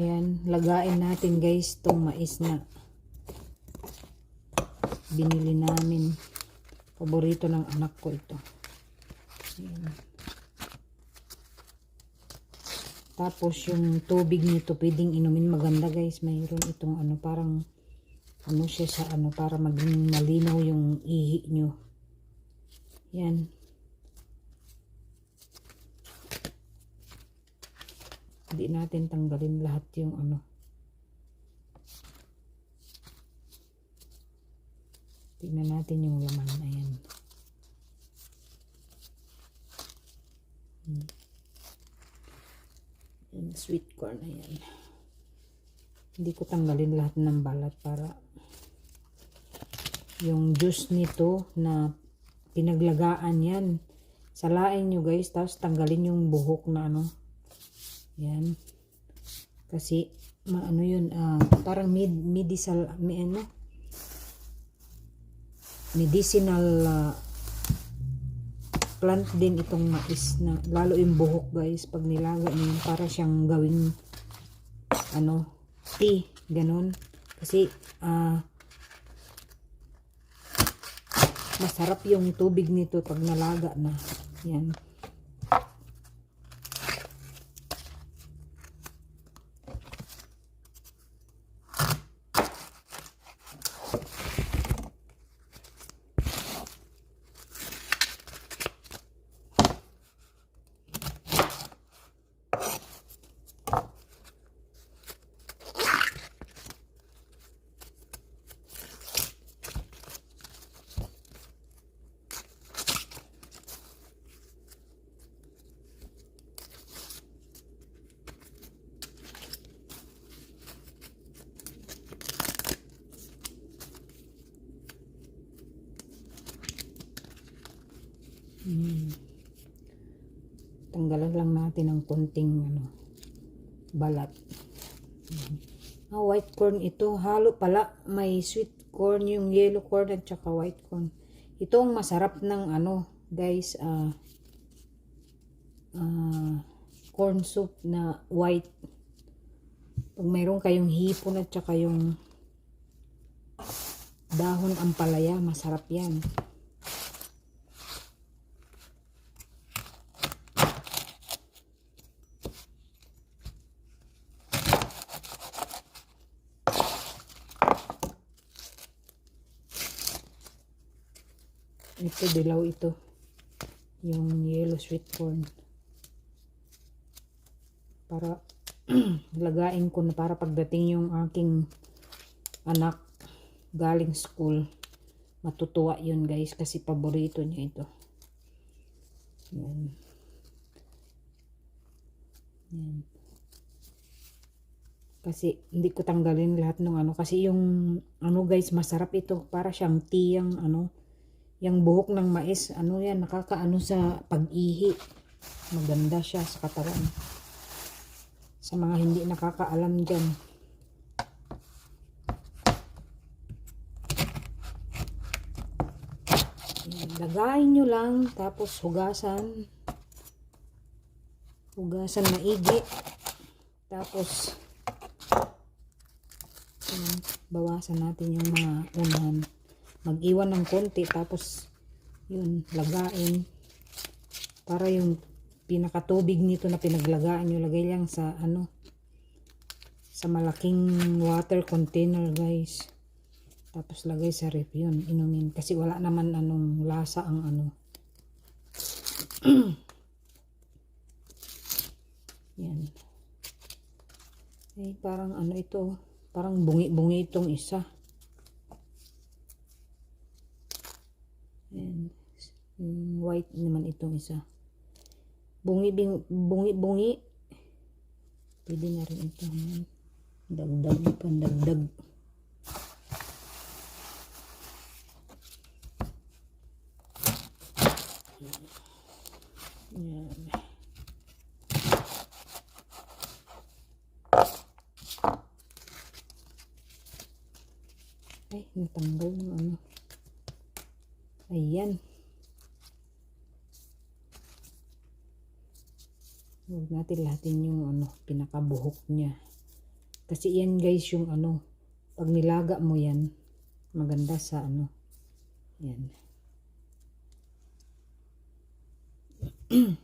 Ayan, lagain natin guys tong mais na binili namin. Paborito ng anak ko ito. Ayan. Tapos yung tubig nito pwedeng inumin maganda guys. Mayroon itong ano parang ano siya sa ano para maging malinaw yung ihi nyo. Yan. Hindi natin tanggalin lahat yung ano. Tingnan natin yung laman. Ayan. Hmm. Yung sweet corn. Ayan. Hindi ko tanggalin lahat ng balat para yung juice nito na pinaglagaan yan. Salain nyo guys. Tapos tanggalin yung buhok na ano. Yan. Kasi maano yun, ah, parang mid medical may ano medicinal ah, plant din itong mais na lalo yung buhok guys pag nilaga niyo para siyang gawing ano tea ganun. Kasi ah masarap yung tubig nito pag nalaga na. Yan Hmm. Tanggalan lang natin ng konting ano, balat. Hmm. Ah, white corn ito. Halo pala. May sweet corn, yung yellow corn at saka white corn. Ito ang masarap ng ano, guys, ah, ah, corn soup na white. Pag mayroon kayong hipon at saka yung dahon ampalaya, masarap yan. Ito, dilaw ito. Yung yellow sweet corn. Para lagain ko na para pagdating yung aking anak galing school. Matutuwa yun guys kasi paborito niya ito. Yan. Yan. Kasi hindi ko tanggalin lahat ng ano kasi yung ano guys masarap ito para siyang tea yung ano yung buhok ng mais, ano yan, nakakaano sa pag-ihi. Maganda siya sa katawan. Sa mga hindi nakakaalam dyan. Lagayin nyo lang, tapos hugasan. Hugasan maigi. Tapos, bawasan natin yung mga unahan mag-iwan ng konti tapos yun lagain. Para yung pinakatubig nito na pinaglagaan nyo lagay lang sa ano sa malaking water container guys. Tapos lagay sa ref yun inumin. Kasi wala naman anong lasa ang ano. Yan. Ay parang ano ito parang bungi-bungi itong isa Yung white naman itong isa. Bungi, bing, bungi, bungi. Pwede na rin ito. Dagdag, pandagdag. Ayan. Ay, natanggal ng ano. Ayan. Huwag natin lahatin yung ano, pinakabuhok niya. Kasi yan guys yung ano, pag nilaga mo yan, maganda sa ano. Yan.